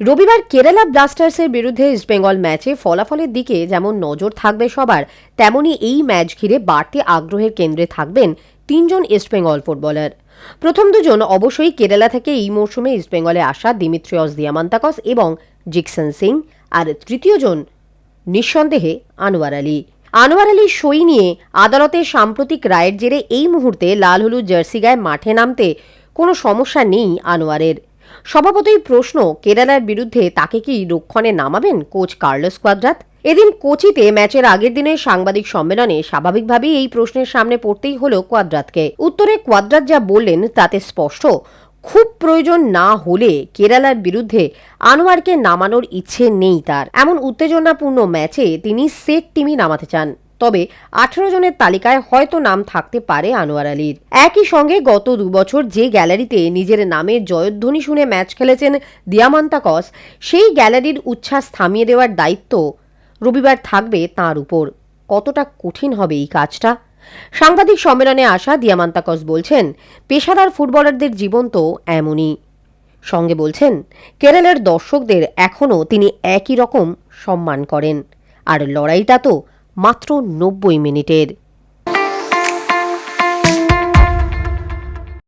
রবিবার কেরালা ব্লাস্টার্সের বিরুদ্ধে ইস্টবেঙ্গল ম্যাচে ফলাফলের দিকে যেমন নজর থাকবে সবার, তেমনি এই ম্যাচ ঘিরে বাড়তি আগ্রহের কেন্দ্রে থাকবেন তিনজন ইস্টবেঙ্গল ফুটবলার। প্রথম দুজন অবশ্যই কেরালা থেকে এই মৌসুমে ইস্টবেঙ্গলে আসা দিমিত্রিয়স দিয়ামান্তাকস এবং জিকসন সিং, আর তৃতীয়জন নিঃসন্দেহে আনোয়ার আলী। আনোয়ার আলীর সই নিয়ে আদালতের সাম্প্রতিক রায়ের জেরে এই মুহূর্তে লাল হলুদ জার্সি গায়ে মাঠে নামতে কোনো সমস্যা নেই আনোয়ারের। স্বভাবতই প্রশ্ন, কেরালার বিরুদ্ধে তাকে কি রক্ষণে নামাবেন কোচ কার্লোস কোয়াদ্রাত? এদিন কোচিতে ম্যাচের আগের দিনের সাংবাদিক সম্মেলনে স্বাভাবিকভাবেই এই প্রশ্নের সামনে পড়তেই হলো কোয়াদ্রাতকে। উত্তরে কোয়াদ্রাত যা বললেন, তাতে স্পষ্ট, খুব প্রয়োজন না হলে কেরালার বিরুদ্ধে আনোয়ারকে নামানোর ইচ্ছে নেই তার। এমন উত্তেজনাপূর্ণ ম্যাচে তিনি সেট টিমই নামাতে চান। তবে আঠেরো জনের তালিকায় হয়তো নাম থাকতে পারে আনোয়ার আলীর। একই সঙ্গে গত দুবছর যে গ্যালারিতে নিজের নামের জয়ধ্বনি শুনে ম্যাচ খেলেছেন দিয়ামান্তাকস, সেই গ্যালারির উচ্ছ্বাস থামিয়ে দেওয়ার দায়িত্ব রবিবার থাকবে তার উপর। কতটা কঠিন হবে এই কাজটা? সাংবাদিক সম্মেলনে আসা দিয়ামান্তাকস বলছেন, পেশাদার ফুটবলারদের জীবন তো এমনই। সঙ্গে বলছেন, কেরালার দর্শকদের এখনও তিনি একই রকম সম্মান করেন। আর লড়াইটা তো মাত্র নব্বই মিনিটের।